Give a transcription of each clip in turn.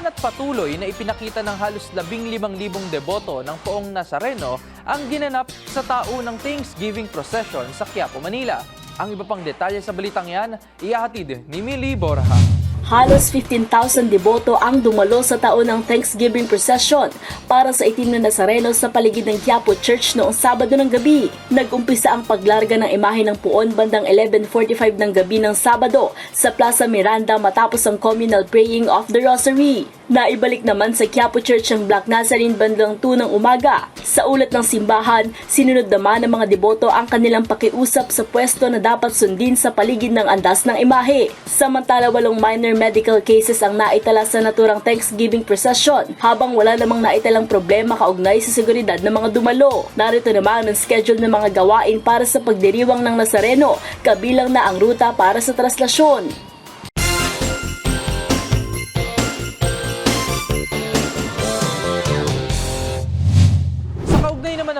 Dinaluhan at patuloy na ipinakita ng halos 15,000 deboto ng poong Nazareno ang ginanap sa taunang Thanksgiving procession sa Quiapo, Manila. Ang iba pang detalye sa balitang yan, ihahatid ni Millie Borja. Halos 15,000 deboto ang dumalo sa taon ng Thanksgiving procession para sa itim na Nazareno sa paligid ng Quiapo Church noong Sabado ng gabi. Nag-umpisa ang paglarga ng imahe ng puon bandang 11.45 ng gabi ng Sabado sa Plaza Miranda matapos ang communal praying of the Rosary. Naibalik naman sa Quiapo Church ang Black Nazarene bandang 2 ng umaga. Sa ulat ng simbahan, sinunod naman ng mga deboto ang kanilang pakiusap sa pwesto na dapat sundin sa paligid ng andas ng imahe. Samantala walong minor medical cases ang naitala sa naturang Thanksgiving procession habang wala namang naitalang problema kaugnay sa seguridad ng mga dumalo. Narito naman ang schedule ng mga gawain para sa pagdiriwang ng Nazareno, kabilang na ang ruta para sa traslasyon.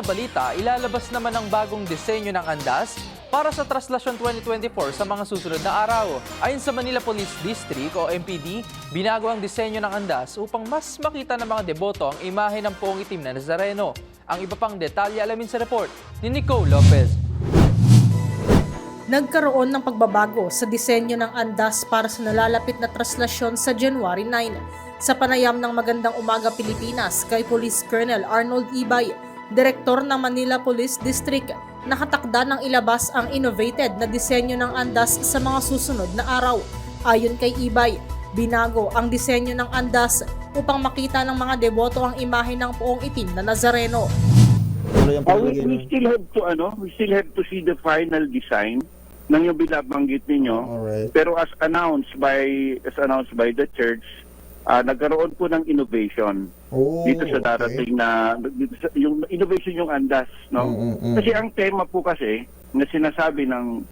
Na balita, ilalabas naman ang bagong disenyo ng andas para sa Traslasyon 2024 sa mga susunod na araw. Ayon sa Manila Police District o MPD, binago ang disenyo ng andas upang mas makita ng mga deboto ang imahe ng poong itim na Nazareno. Ang iba pang detalye alamin sa report ni Nicole Lopez. Nagkaroon ng pagbabago sa disenyo ng andas para sa nalalapit na traslasyon sa January 9. Sa panayam ng Magandang Umaga Pilipinas kay Police Colonel Arnold Ibay, Direktor ng Manila Police District, nakatakda ng ilabas ang innovated na disenyo ng andas sa mga susunod na araw. Ayon kay Ibay, binago ang disenyo ng andas upang makita ng mga deboto ang imahe ng poong itim na Nazareno. Uh, we, we still have to ano, we still have to see the final design ng yung binabanggit ninyo. Alright. Pero as announced by as announced by the church, ah, nagkaroon po ng innovation Oh, dito sa okay. darating na dito sa- yung innovation yung andas, no? Mm, mm, mm. Kasi ang tema po kasi na sinasabi ng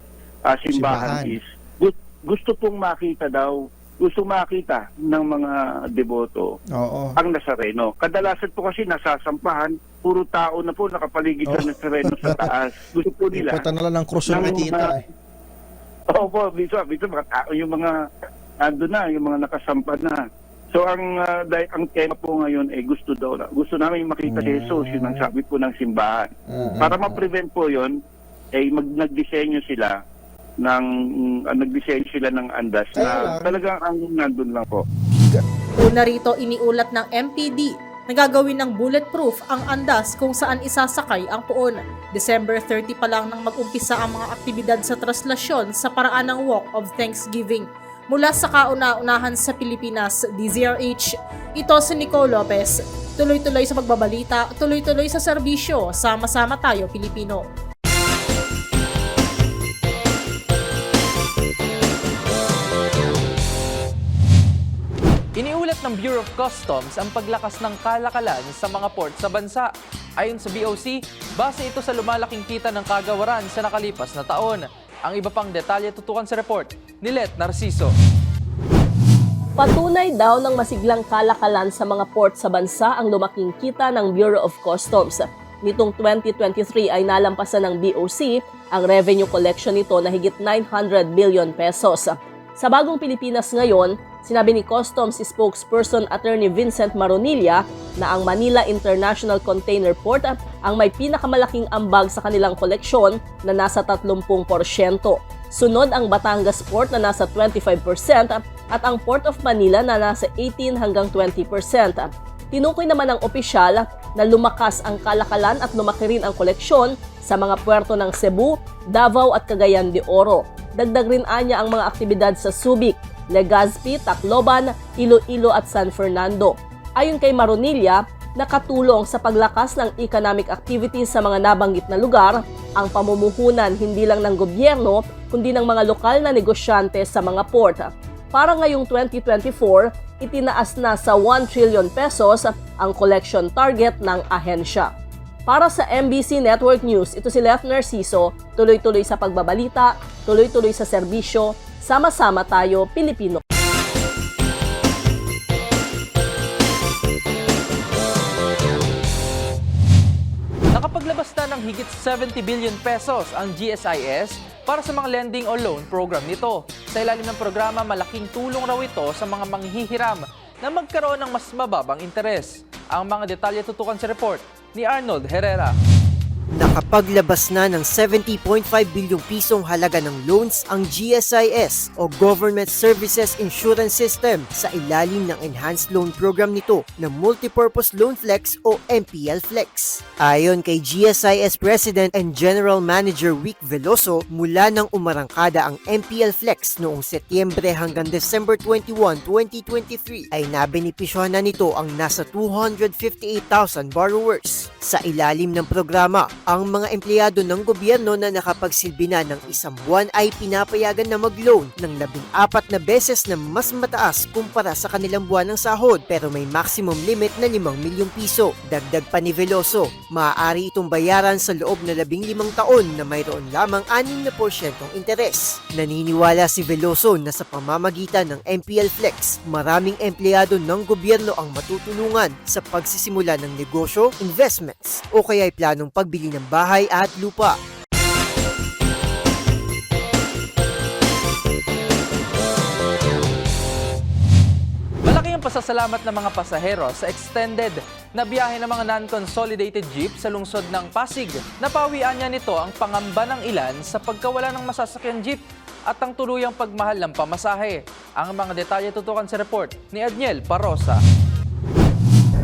ah, simbahan, Simbahan. is gu- gusto pong makita daw gusto makita ng mga deboto Oo. ang Nazareno. Kadalasan po kasi nasasampahan, puro tao na po nakapaligid sa Oh. Nazareno sa taas. Gusto po nila. Ipatan na lang ng krus yung ng nakikita eh. Opo, minsan, minsan mga tao, yung mga ando na, yung mga nakasampad na. So ang dahil ang tema po ngayon ay gusto daw na. Gusto namin makita si Jesus, yun ang sabi po ng simbahan. Mm, Para mm, ma-prevent po yun, ay mag nagdisenyo sila ng ah, nagdisenyo sila ng andas na talagang ang nandun lang po. Una rito iniulat ng MPD na gagawin ng bulletproof ang andas kung saan isasakay ang puon. December 30 pa lang nang mag-umpisa ang mga aktibidad sa traslasyon sa paraan ng Walk of Thanksgiving. Mula sa kauna-unahan sa Pilipinas, DZRH, ito si Nicole Lopez. Tuloy-tuloy sa pagbabalita, tuloy-tuloy sa serbisyo, sama-sama tayo Pilipino. Iniulat ng Bureau of Customs ang paglakas ng kalakalan sa mga port sa bansa. Ayon sa BOC, base ito sa lumalaking kita ng kagawaran sa nakalipas na taon. Ang iba pang detalye tutukan sa report ni Let Narciso. Patunay daw ng masiglang kalakalan sa mga port sa bansa ang lumaking kita ng Bureau of Customs. nitong 2023 ay nalampasan ng BOC ang revenue collection nito na higit 900 billion pesos. Sa bagong Pilipinas ngayon, sinabi ni Customs spokesperson Attorney Vincent Maronilla na ang Manila International Container Port ang may pinakamalaking ambag sa kanilang koleksyon na nasa 30%. Sunod ang Batangas Port na nasa 25% at ang Port of Manila na nasa 18 hanggang 20%. Tinukoy naman ng opisyal na lumakas ang kalakalan at lumaki rin ang koleksyon sa mga puerto ng Cebu, Davao at Cagayan de Oro. Dagdag rin anya ang mga aktibidad sa Subic, Legazpi, Tacloban, Iloilo at San Fernando. Ayon kay Maronilla, nakatulong sa paglakas ng economic activities sa mga nabanggit na lugar ang pamumuhunan hindi lang ng gobyerno kundi ng mga lokal na negosyante sa mga port. Para ngayong 2024, itinaas na sa 1 trillion pesos ang collection target ng ahensya. Para sa MBC Network News, ito si Lef Narciso, tuloy-tuloy sa pagbabalita, tuloy-tuloy sa serbisyo, sama-sama tayo Pilipino. Nakapaglabas na ng higit 70 billion pesos ang GSIS para sa mga lending o loan program nito. Sa ilalim ng programa, malaking tulong raw ito sa mga manghihiram na magkaroon ng mas mababang interes. Ang mga detalye tutukan sa report ni Arnold Herrera. Nakapaglabas na ng 70.5 bilyong pisong halaga ng loans ang GSIS o Government Services Insurance System sa ilalim ng Enhanced Loan Program nito na Multipurpose Loan Flex o MPL Flex. Ayon kay GSIS President and General Manager Rick Veloso, mula nang umarangkada ang MPL Flex noong Setyembre hanggang December 21, 2023 ay nabenepisyohan na nito ang nasa 258,000 borrowers. Sa ilalim ng programa, ang mga empleyado ng gobyerno na nakapagsilbi na ng isang buwan ay pinapayagan na mag-loan ng labing apat na beses na mas mataas kumpara sa kanilang buwan ng sahod pero may maximum limit na 5 milyong piso. Dagdag pa ni Veloso, maaari itong bayaran sa loob na labing limang taon na mayroon lamang 6% interes. Naniniwala si Veloso na sa pamamagitan ng MPL Flex, maraming empleyado ng gobyerno ang matutulungan sa pagsisimula ng negosyo, investments o kaya'y planong pagbili ng bahay at lupa. Malaki ang pasasalamat ng mga pasahero sa extended na biyahe ng mga non-consolidated jeep sa lungsod ng Pasig. Napawian niya nito ang pangamba ng ilan sa pagkawala ng masasakyan jeep at ang tuluyang pagmahal ng pamasahe. Ang mga detalye tutukan sa report ni Adniel Parosa.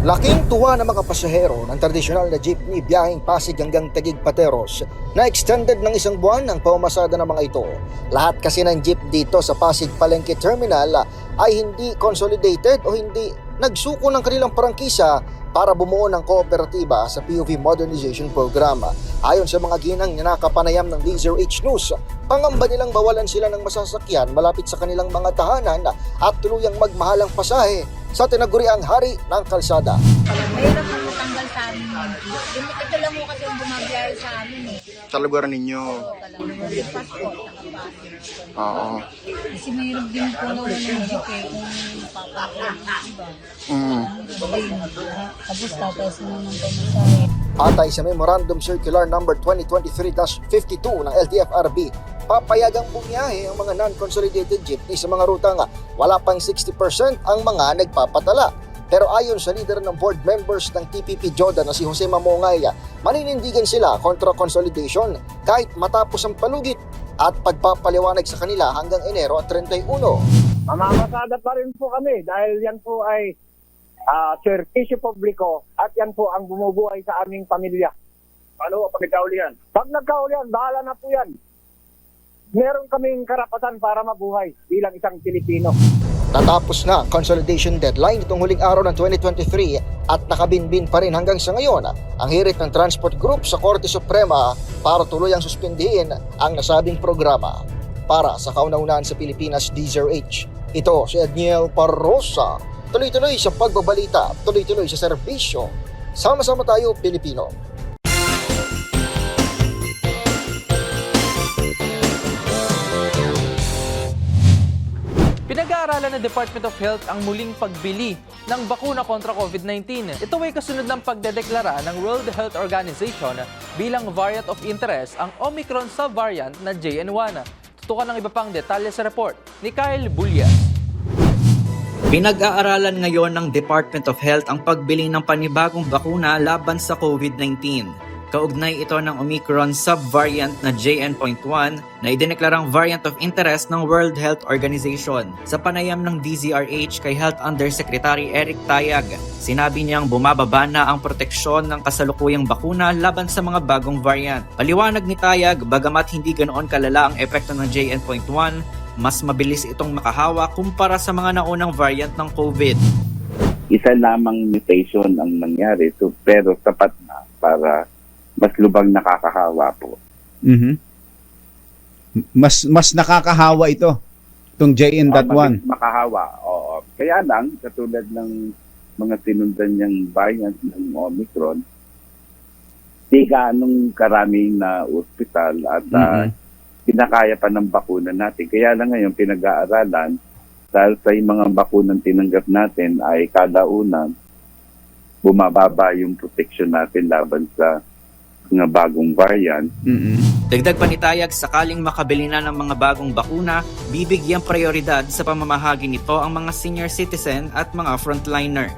Laking tuwa ng mga pasahero ng tradisyonal na jeepney biyaheng Pasig hanggang Taguig Pateros na extended ng isang buwan ang pamamasada ng mga ito. Lahat kasi ng jeep dito sa Pasig Palengke Terminal ay hindi consolidated o hindi nagsuko ng kanilang prangkisa para bumuo ng kooperatiba sa POV Modernization Program. Ayon sa mga ginang na nakapanayam ng D0H News, pangamba nilang bawalan sila ng masasakyan malapit sa kanilang mga tahanan at tuluyang magmahalang pasahe sa tinaguriang hari ng kalsada. Mahirap mo matanggal sa amin yun. Yung ito lang mo kasi yung bumabiyahe sa amin eh. Sa lugar ninyo. Oo. Kasi mahirap din po na walang jeep eh kung papakulan ng iba. Mm. Tapos tataas na ng pamasahe. Atay sa Memorandum Circular Number 2023-52 ng LTFRB, papayagang bumiyahe ang mga non-consolidated jeepney sa mga rutang wala pang 60% ang mga nagpapatala. Pero ayon sa leader ng board members ng TPP Joda na si Jose Mamongay, maninindigan sila kontra consolidation kahit matapos ang palugit at pagpapaliwanag sa kanila hanggang Enero at 31. Mamamasada pa rin po kami dahil yan po ay ah, serbisyo publiko at yan po ang bumubuhay sa aming pamilya. Ano pag nagkauli yan? Pag nagkauli yan, bahala na po yan. Meron kaming karapatan para mabuhay bilang isang Pilipino. Natapos na ang consolidation deadline itong huling araw ng 2023 at nakabinbin pa rin hanggang sa ngayon ang hirit ng Transport Group sa Korte Suprema para tuluyang suspindihin ang nasabing programa. Para sa kauna-unahan sa Pilipinas D0H, ito si Edniel Parrosa. Tuloy-tuloy sa pagbabalita, tuloy-tuloy sa serbisyo. Sama-sama tayo, Pilipino. Pinag-aaralan ng Department of Health ang muling pagbili ng bakuna kontra COVID-19. Ito ay kasunod ng pagdedeklara ng World Health Organization bilang variant of interest ang Omicron subvariant na JN1. Tutukan ng iba pang detalye sa report ni Kyle Bulyas. Pinag-aaralan ngayon ng Department of Health ang pagbili ng panibagong bakuna laban sa COVID-19. Kaugnay ito ng Omicron subvariant na JN.1 na idineklarang variant of interest ng World Health Organization. Sa panayam ng DZRH kay Health Undersecretary Eric Tayag, sinabi niyang bumababa na ang proteksyon ng kasalukuyang bakuna laban sa mga bagong variant. Paliwanag ni Tayag, bagamat hindi ganoon kalala ang epekto ng JN.1, mas mabilis itong makahawa kumpara sa mga naunang variant ng COVID. isa lamang mutation ang nangyari so, pero sapat na para mas lubang nakakahawa po. Mhm. Mas mas nakakahawa ito. Itong Ah, JN.1. mabilis makahawa, oo. Kaya lang, katulad ng mga sinundan niyang variant ng Omicron, di ganong karaming na ospital at ah, Mhm. kinakaya pa ng bakuna natin. Kaya lang ngayon pinag-aaralan dahil sa mga bakunang tinanggap natin ay kada una bumababa yung protection natin laban sa mga bagong variant. Mhm. Dagdag pa ni Tayag, sakaling makabili na ng mga bagong bakuna, bibigyang prioridad sa pamamahagi nito ang mga senior citizen at mga frontliner.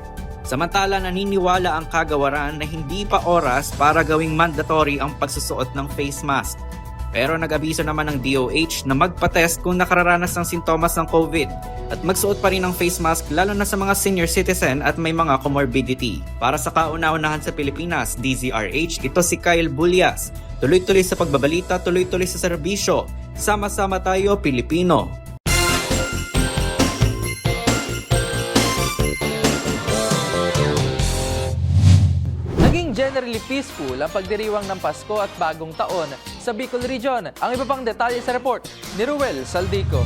Samantala naniniwala ang kagawaran na hindi pa oras para gawing mandatory ang pagsusuot ng face mask. Pero nag-abiso naman ng DOH na magpa-test kung nakararanas ng sintomas ng COVID at magsuot pa rin ng face mask lalo na sa mga senior citizen at may mga comorbidity. Para sa kauna-unahan sa Pilipinas, DZRH, ito si Kyle Bulyas. Tuloy-tuloy sa pagbabalita, tuloy-tuloy sa serbisyo. Sama-sama tayo, Pilipino. Generally peaceful ang pagdiriwang ng Pasko at Bagong Taon sa Bicol Region. Ang iba pang detalye sa report ni Ruel Saldico.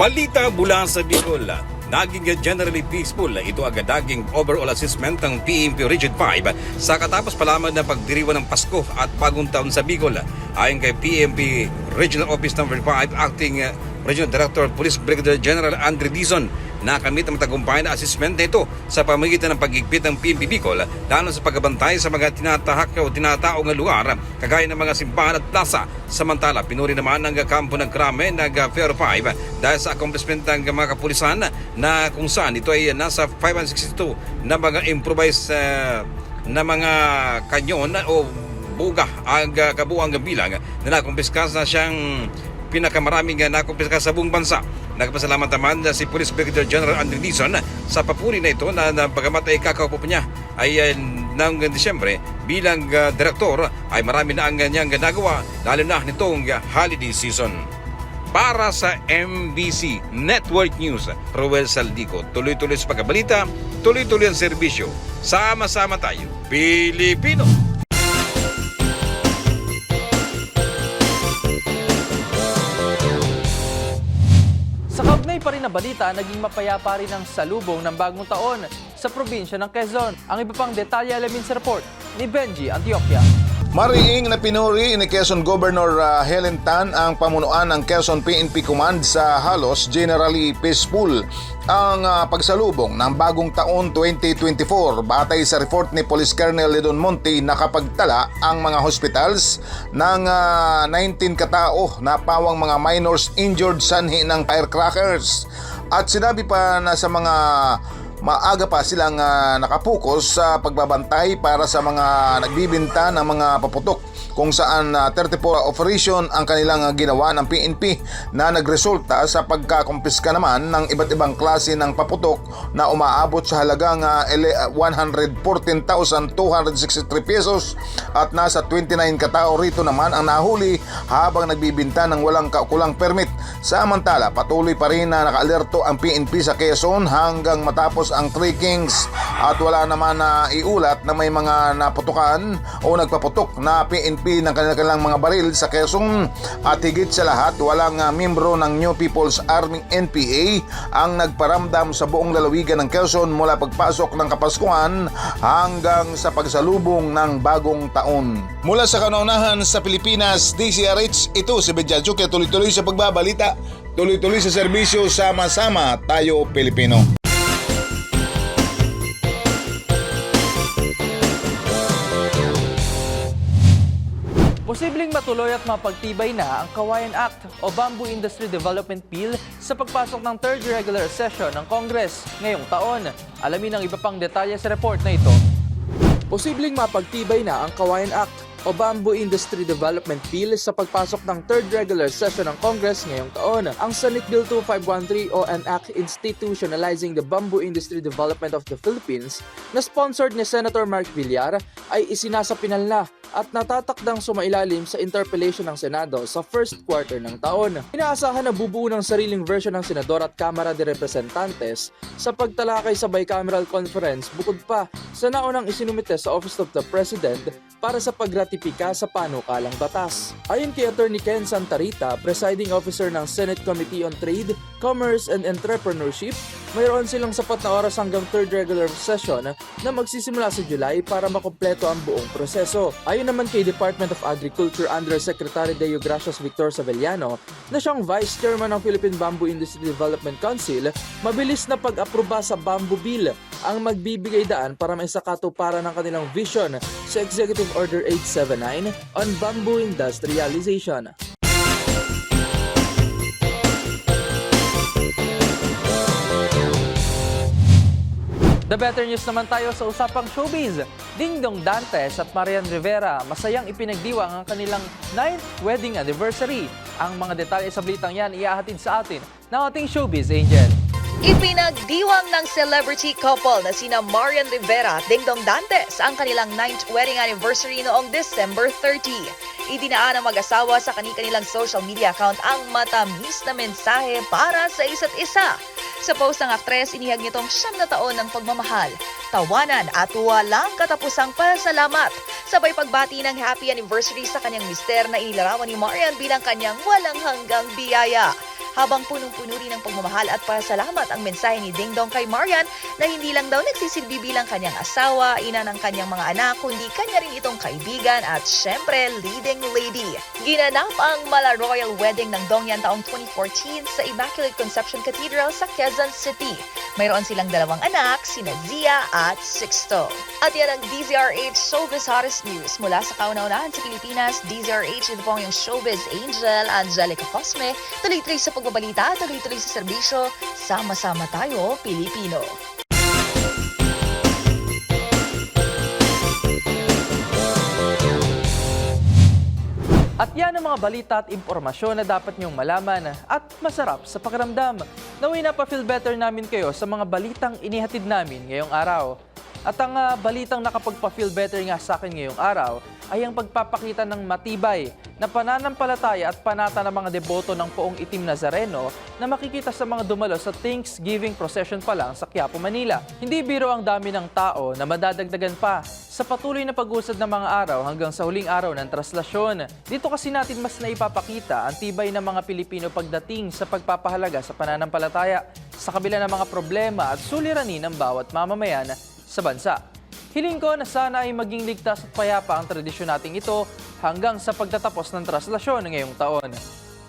Balita mula sa Bicol. Naging generally peaceful. Ito agad naging overall assessment ng PMP Region 5 sa katapos pa lamang ng pagdiriwan ng Pasko at Bagong Taon sa Bicol. Ayon kay PMP Regional Office No. 5 Acting Regional Director Police Brigadier General Andre Dizon nakamit ang tagumpay na assessment nito sa pamagitan ng pagigpit ng PNP Bicol lalo sa pagbabantay sa mga tinatahak o tinataong lugar kagaya ng mga simbahan at plaza. Samantala, pinuri naman ng kampo ng krame ng Fair 5 dahil sa accomplishment ng mga kapulisan na kung saan ito ay nasa 562 na mga improvised uh, na mga kanyon o buga ang uh, kabuang bilang na nakumpiskas na siyang pinakamaraming nakumpiska sa buong bansa. Nagpasalamat naman uh, si Police Brigadier General Andrew Dizon sa papuri na ito na, na pagamat ay kakaupo niya ay ng Disyembre bilang uh, direktor ay marami na ang niyang ginagawa lalo na nitong uh, holiday season. Para sa MBC Network News, Roel Saldico, tuloy-tuloy sa pagkabalita, tuloy-tuloy ang serbisyo. Sama-sama tayo, Pilipino! Balita, naging mapayapa rin ang salubong ng bagong taon sa probinsya ng Quezon. Ang iba pang detalye alamin sa report ni Benji Antioquia. Mariing na pinuri ni Quezon Governor uh, Helen Tan ang pamunuan ng Quezon PNP Command sa halos generally peaceful. Ang uh, pagsalubong ng bagong taon 2024 batay sa report ni Police Colonel Ledon Monte nakapagtala ang mga hospitals ng uh, 19 katao na pawang mga minors injured sanhi ng firecrackers. At sinabi pa na sa mga maaga pa silang uh, nakapokus sa pagbabantay para sa mga nagbibinta ng mga paputok kung saan uh, 34 operation ang kanilang uh, ginawa ng PNP na nagresulta sa pagkakumpiska naman ng iba't ibang klase ng paputok na umaabot sa halagang uh, 114,263 pesos at nasa 29 katao rito naman ang nahuli habang nagbibinta ng walang kaukulang permit. Samantala, patuloy pa rin na nakaalerto ang PNP sa Quezon hanggang matapos ang Three Kings at wala naman na iulat na may mga naputukan o nagpaputok na PNP ng kanilang mga baril sa Quezon at higit sa lahat walang uh, membro ng New People's Army NPA ang nagparamdam sa buong lalawigan ng Quezon mula pagpasok ng Kapaskuhan hanggang sa pagsalubong ng bagong taon. Mula sa kanaunahan sa Pilipinas, DCRH, ito si Bedjadjo kaya tuloy-tuloy sa pagbabalita, Tuloy-tuloy sa serbisyo, sama-sama tayo Pilipino. Matuloy at mapagtibay na ang Kawayan Act o Bamboo Industry Development Bill sa pagpasok ng third regular session ng Congress ngayong taon. Alamin ang iba pang detalye sa report na ito. Posibleng mapagtibay na ang Kawayan Act o Bamboo Industry Development Bill sa pagpasok ng third regular session ng Congress ngayong taon. Ang Senate Bill 2513 o an act institutionalizing the bamboo industry development of the Philippines na sponsored ni Senator Mark Villar ay isinasapinal na at natatakdang sumailalim sa interpellation ng Senado sa first quarter ng taon. Inaasahan na bubuo ng sariling version ng Senador at Kamara de Representantes sa pagtalakay sa bicameral conference bukod pa sa naunang isinumite sa Office of the President para sa pagratipika sa panukalang batas. Ayon kay Attorney Ken Santarita, presiding officer ng Senate Committee on Trade, Commerce and Entrepreneurship, mayroon silang sapat na oras hanggang third regular session na magsisimula sa July para makompleto ang buong proseso. Ayon naman kay Department of Agriculture Undersecretary Deo Gracias Victor Savellano na siyang Vice Chairman ng Philippine Bamboo Industry Development Council, mabilis na pag-aproba sa Bamboo Bill ang magbibigay daan para may sakatuparan ng kanilang vision sa Executive Order 879 on bamboo industrialization. The better news naman tayo sa usapang showbiz. Dingdong Dantes at Marian Rivera masayang ipinagdiwang ang kanilang 9th wedding anniversary. Ang mga detalye sa blitang yan iahatid sa atin ng ating showbiz angel. Ipinagdiwang ng celebrity couple na sina Marian Rivera at Dingdong Dantes ang kanilang 9th wedding anniversary noong December 30. Idinaan ng mag-asawa sa kani-kanilang social media account ang matamis na mensahe para sa isa't isa. Sa post ng aktres, inihag nitong siyam na taon ng pagmamahal, tawanan at walang katapusang pasalamat. Sabay pagbati ng happy anniversary sa kanyang mister na inilarawan ni Marian bilang kanyang walang hanggang biyaya. Habang punong-puno rin ng pagmamahal at pasalamat ang mensahe ni Ding Dong kay Marian na hindi lang daw nagsisilbi bilang kanyang asawa, ina ng kanyang mga anak, kundi kanya rin itong kaibigan at syempre leading lady. Ginanap ang Mala Royal Wedding ng Dongyan taong 2014 sa Immaculate Conception Cathedral sa Quezon City. Mayroon silang dalawang anak, sina Zia at Sixto. At yan ang DZRH Showbiz Hottest News. Mula sa kauna-unahan sa Pilipinas, DZRH ito po ang yung Showbiz Angel, Angelica Cosme. Tuloy-tuloy sa pagbabalita, tuloy-tuloy sa serbisyo. Sama-sama tayo, Pilipino. At yan ang mga balita at impormasyon na dapat niyong malaman at masarap sa pakiramdam. Naway na pa-feel better namin kayo sa mga balitang inihatid namin ngayong araw. At ang ah, balitang nakapagpa-feel better nga sa akin ngayong araw ay ang pagpapakita ng matibay na pananampalataya at panata ng mga deboto ng poong itim Nazareno na makikita sa mga dumalo sa Thanksgiving procession pa lang sa Quiapo, Manila. Hindi biro ang dami ng tao na madadagdagan pa sa patuloy na pag-usad ng mga araw hanggang sa huling araw ng traslasyon. Dito kasi natin mas naipapakita ang tibay ng mga Pilipino pagdating sa pagpapahalaga sa pananampalataya sa kabila ng mga problema at suliranin ng bawat mamamayan sa bansa. Hiling ko na sana ay maging ligtas at payapa ang tradisyon nating ito hanggang sa pagtatapos ng traslasyon ngayong taon.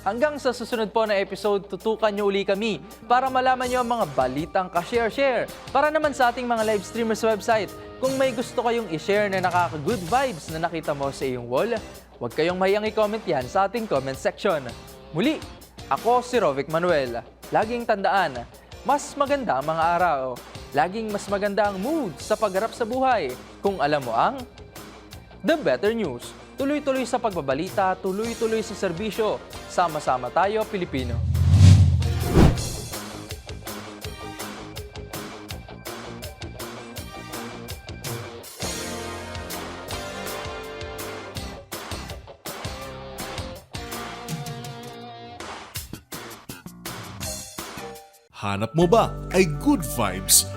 Hanggang sa susunod po na episode, tutukan nyo uli kami para malaman nyo ang mga balitang ka-share-share. Para naman sa ating mga live streamers website, kung may gusto kayong i-share na nakaka-good vibes na nakita mo sa iyong wall, huwag kayong mayang i-comment yan sa ating comment section. Muli, ako si Rovic Manuel. Laging tandaan, mas maganda ang mga araw. Laging mas maganda ang mood sa pagharap sa buhay kung alam mo ang The Better News. Tuloy-tuloy sa pagbabalita, tuloy-tuloy sa serbisyo. Sama-sama tayo, Pilipino. Hanap mo ba ay good vibes